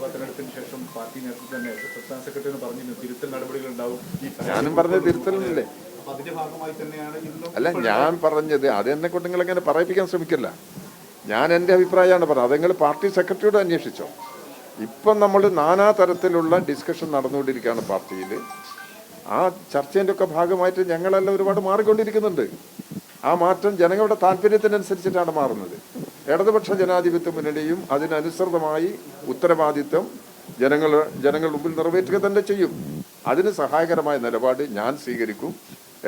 ലോക്സഭാ തെരഞ്ഞെടുപ്പിന് ശേഷം പാർട്ടി നേതൃത്വം തന്നെ സംസ്ഥാന സെക്രട്ടറി പറഞ്ഞിരുന്നു തിരുത്തൽ നടപടികൾ ഉണ്ടാവും. ഞാനും പറഞ്ഞത് തിരുത്തലല്ലേ അതിന്റെ ഭാഗമായി തന്നെയാണ് അല്ല ഞാൻ പറഞ്ഞത് അത് എന്നെ കൊണ്ട് നിങ്ങൾ അങ്ങനെ പറയിപ്പിക്കാൻ ശ്രമിക്കില്ല. ഞാൻ എന്റെ അഭിപ്രായമാണ് പറഞ്ഞത്. അതെങ്കിൽ പാർട്ടി സെക്രട്ടറിയോട് അന്വേഷിച്ചോ. ഇപ്പം നമ്മൾ നാനാ തരത്തിലുള്ള ഡിസ്കഷൻ നടന്നുകൊണ്ടിരിക്കുകയാണ് പാർട്ടിയിൽ. ആ ചർച്ചേന്റെ ഒക്കെ ഭാഗമായിട്ട് ഞങ്ങളെല്ലാം ഒരുപാട് മാറിക്കൊണ്ടിരിക്കുന്നുണ്ട്. ആ മാറ്റം ജനങ്ങളുടെ താല്പര്യത്തിനനുസരിച്ചിട്ടാണ് മാറുന്നത്. ഇടതുപക്ഷ ജനാധിപത്യ മുന്നണിയും അതിനനുസൃതമായി ഉത്തരവാദിത്വം ജനങ്ങൾ ജനങ്ങളുടെ മുമ്പിൽ നിറവേറ്റുക തന്നെ ചെയ്യും. അതിന് സഹായകരമായ നിലപാട് ഞാൻ സ്വീകരിക്കും.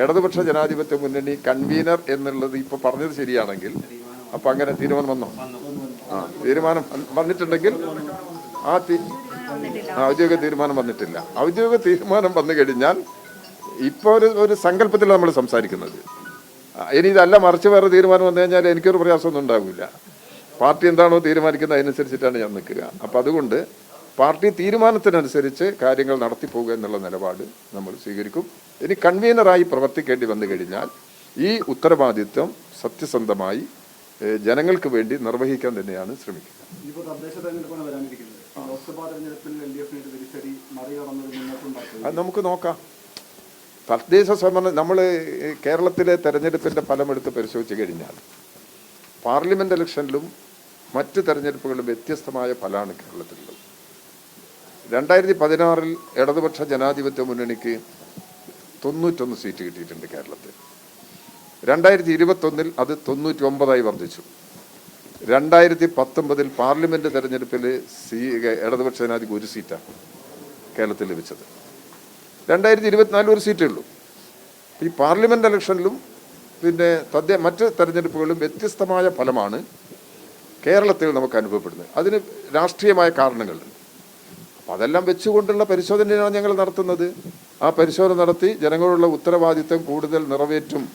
ഇടതുപക്ഷ ജനാധിപത്യ മുന്നണി കൺവീനർ എന്നുള്ളത് ഇപ്പൊ പറഞ്ഞത് ശരിയാണെങ്കിൽ അപ്പൊ അങ്ങനെ തീരുമാനം വന്നോ? ആ തീരുമാനം വന്ന് വന്നിട്ടുണ്ടെങ്കിൽ ആ ഔദ്യോഗിക തീരുമാനം വന്നിട്ടില്ല. ഔദ്യോഗിക തീരുമാനം വന്നു കഴിഞ്ഞാൽ ഇപ്പൊ ഒരു ഒരു സങ്കല്പത്തിലാണ് നമ്മൾ സംസാരിക്കുന്നത്. ഇനി ഇതല്ല മറിച്ച് വേറെ തീരുമാനം വന്നു കഴിഞ്ഞാൽ എനിക്കൊരു പ്രയാസമൊന്നും ഉണ്ടാവില്ല. പാർട്ടി എന്താണോ തീരുമാനിക്കുന്നത് അതിനനുസരിച്ചിട്ടാണ് ഞാൻ നിൽക്കുക. അപ്പം അതുകൊണ്ട് പാർട്ടി തീരുമാനത്തിനനുസരിച്ച് കാര്യങ്ങൾ നടത്തി പോവുക എന്നുള്ള നിലപാട് നമ്മൾ സ്വീകരിക്കും. ഇനി കൺവീനറായി പ്രവർത്തിക്കേണ്ടി വന്നു കഴിഞ്ഞാൽ ഈ ഉത്തരവാദിത്വം സത്യസന്ധമായി ജനങ്ങൾക്ക് വേണ്ടി നിർവഹിക്കാൻ തന്നെയാണ് ശ്രമിക്കുക. അത് നമുക്ക് നോക്കാം. തദ്ദേശ സ്വയംഭരണ നമ്മൾ കേരളത്തിലെ തെരഞ്ഞെടുപ്പിന്റെ ഫലമെടുത്ത് പരിശോധിച്ച് കഴിഞ്ഞാൽ പാർലമെന്റ് ഇലക്ഷനിലും മറ്റ് തെരഞ്ഞെടുപ്പുകളിൽ വ്യത്യസ്തമായ ഫലമാണ് കേരളത്തിലുള്ളത്. രണ്ടായിരത്തി പതിനാറിൽ ഇടതുപക്ഷ ജനാധിപത്യ മുന്നണിക്ക് തൊണ്ണൂറ്റൊന്ന് സീറ്റ് കിട്ടിയിട്ടുണ്ട് കേരളത്തിൽ. രണ്ടായിരത്തി ഇരുപത്തൊന്നിൽ അത് തൊണ്ണൂറ്റി ഒമ്പതായി വർദ്ധിച്ചു. രണ്ടായിരത്തി പത്തൊമ്പതിൽ പാർലമെന്റ് തെരഞ്ഞെടുപ്പിൽ സി ഇടതുപക്ഷ ജനാധിപത്യ ഒരു സീറ്റാണ് കേരളത്തിൽ ലഭിച്ചത്. രണ്ടായിരത്തി ഇരുപത്തിനാലിൽ ഒരു സീറ്റേ ഉള്ളൂ. ഈ പാർലമെന്റ് ഇലക്ഷനിലും പിന്നെ തദ്ദേ മറ്റ് തെരഞ്ഞെടുപ്പുകളിലും വ്യത്യസ്തമായ ഫലമാണ് കേരളത്തിൽ നമുക്ക് അനുഭവപ്പെടുന്നത്. അതിന് രാഷ്ട്രീയമായ കാരണങ്ങളുണ്ട് അപ്പം അതെല്ലാം വെച്ചുകൊണ്ടുള്ള പരിശോധനയാണ് ഞങ്ങൾ നടത്തുന്നത്. ആ പരിശോധന നടത്തി ജനങ്ങളുള്ള ഉത്തരവാദിത്തം കൂടുതൽ നിറവേറ്റും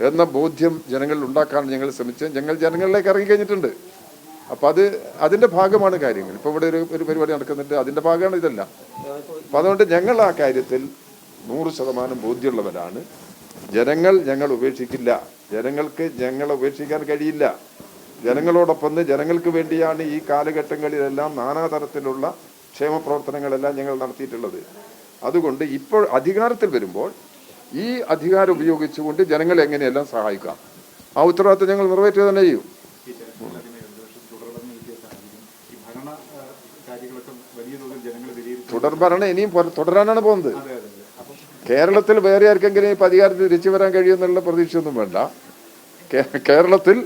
എന്ന ബോധ്യം ജനങ്ങളിൽ ഉണ്ടാക്കാൻ ഞങ്ങൾ ശ്രമിച്ചത് ഞങ്ങൾ ജനങ്ങളിലേക്ക് ഇറങ്ങി കഴിഞ്ഞിട്ടുണ്ട്. അപ്പം അത് അതിന്റെ ഭാഗമാണ് കാര്യങ്ങൾ. ഇപ്പോൾ ഇവിടെ ഒരു ഒരു പരിപാടി നടക്കുന്നുണ്ട്. അതിന്റെ ഭാഗമാണ് ഇതല്ല. അപ്പം അതുകൊണ്ട് ഞങ്ങൾ ആ കാര്യത്തിൽ നൂറ് ശതമാനം ബോധ്യമുള്ളവരാണ്. ജനങ്ങൾ ഞങ്ങൾ ഉപേക്ഷിക്കില്ല. ജനങ്ങൾക്ക് ഞങ്ങളെ ഉപേക്ഷിക്കാൻ കഴിയില്ല. ജനങ്ങളോടൊപ്പം ജനങ്ങൾക്ക് വേണ്ടിയാണ് ഈ കാലഘട്ടങ്ങളിലെല്ലാം നാനാതരത്തിലുള്ള ക്ഷേമ പ്രവർത്തനങ്ങളെല്ലാം ഞങ്ങൾ നടത്തിയിട്ടുള്ളത്. അതുകൊണ്ട് ഇപ്പോൾ അധികാരത്തിൽ വരുമ്പോൾ ഈ അധികാരം ഉപയോഗിച്ചുകൊണ്ട് ജനങ്ങളെ എങ്ങനെയെല്ലാം സഹായിക്കാം ആ ഉത്തരവാദിത്തം ഞങ്ങൾ നിറവേറ്റുക തന്നെ ചെയ്യും. തുടർഭരണം ഇനിയും തുടരാനാണ് പോകുന്നത്. കേരളത്തിൽ വേറെ ആർക്കെങ്കിലും ഇപ്പം അധികാരത്തിൽ തിരിച്ചു വരാൻ കഴിയുമെന്നുള്ള പ്രതീക്ഷയൊന്നും വേണ്ട. കേരളത്തിൽ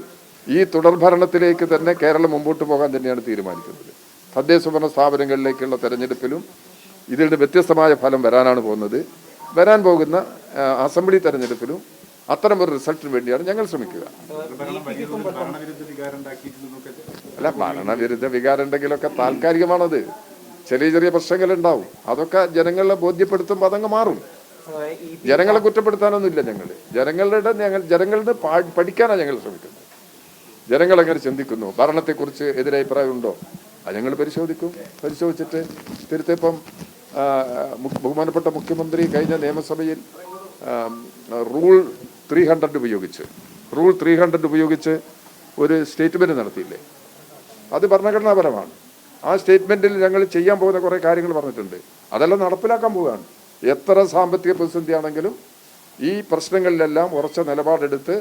ഈ തുടർഭരണത്തിലേക്ക് തന്നെ കേരളം മുമ്പോട്ട് പോകാൻ തന്നെയാണ് തീരുമാനിക്കുന്നത്. തദ്ദേശ ഭരണ സ്ഥാപനങ്ങളിലേക്കുള്ള തെരഞ്ഞെടുപ്പിലും ഇതിന്റെ വ്യത്യസ്തമായ ഫലം വരാനാണ് പോകുന്നത്. വരാൻ പോകുന്ന അസംബ്ലി തെരഞ്ഞെടുപ്പിലും അത്തരം ഒരു റിസൾട്ടിന് വേണ്ടിയാണ് ഞങ്ങൾ ശ്രമിക്കുക. അല്ല ഭരണവിരുദ്ധ വികാരം ഉണ്ടെങ്കിലൊക്കെ താൽക്കാലികമാണത്. ചെറിയ ചെറിയ പ്രശ്നങ്ങൾ ഉണ്ടാവും അതൊക്കെ ജനങ്ങളെ ബോധ്യപ്പെടുത്തുമ്പോൾ അതങ്ങ് മാറും. ജനങ്ങളെ കുറ്റപ്പെടുത്താനൊന്നുമില്ല ഞങ്ങൾ ജനങ്ങളുടെ ഞങ്ങൾ ജനങ്ങളുടെ പഠിക്കാനാണ് ഞങ്ങൾ ശ്രമിക്കുന്നത്. ജനങ്ങൾ എങ്ങനെ ചിന്തിക്കുന്നു? ഭരണത്തെക്കുറിച്ച് എതിരഭിപ്രായമുണ്ടോ അത് ഞങ്ങൾ പരിശോധിക്കും. പരിശോധിച്ചിട്ട് തിരുത്തിപ്പം ബഹുമാനപ്പെട്ട മുഖ്യമന്ത്രി കഴിഞ്ഞ നിയമസഭയിൽ റൂൾ ത്രീ ഹൺഡ്രഡ് ഉപയോഗിച്ച് റൂൾ ത്രീ ഹൺഡ്രഡ് ഉപയോഗിച്ച് ഒരു സ്റ്റേറ്റ്മെന്റ് നടത്തിയില്ലേ? അത് ഭരണഘടനാപരമാണ്. ആ സ്റ്റേറ്റ്മെന്റിൽ ഞങ്ങൾ ചെയ്യാൻ പോകുന്ന കുറേ കാര്യങ്ങൾ പറഞ്ഞിട്ടുണ്ട്. അതെല്ലാം നടപ്പിലാക്കാൻ പോവുകയാണ്. എത്ര സാമ്പത്തിക പ്രതിസന്ധി ആണെങ്കിലും ഈ പ്രശ്നങ്ങളിലെല്ലാം ഉറച്ച നിലപാടെടുത്ത്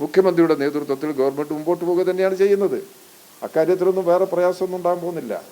മുഖ്യമന്ത്രിയുടെ നേതൃത്വത്തിൽ ഗവൺമെന്റ് മുമ്പോട്ട് പോകുക തന്നെയാണ് ചെയ്യുന്നത്. അക്കാര്യത്തിലൊന്നും വേറെ പ്രയാസമൊന്നും ഉണ്ടാകാൻ പോകുന്നില്ല.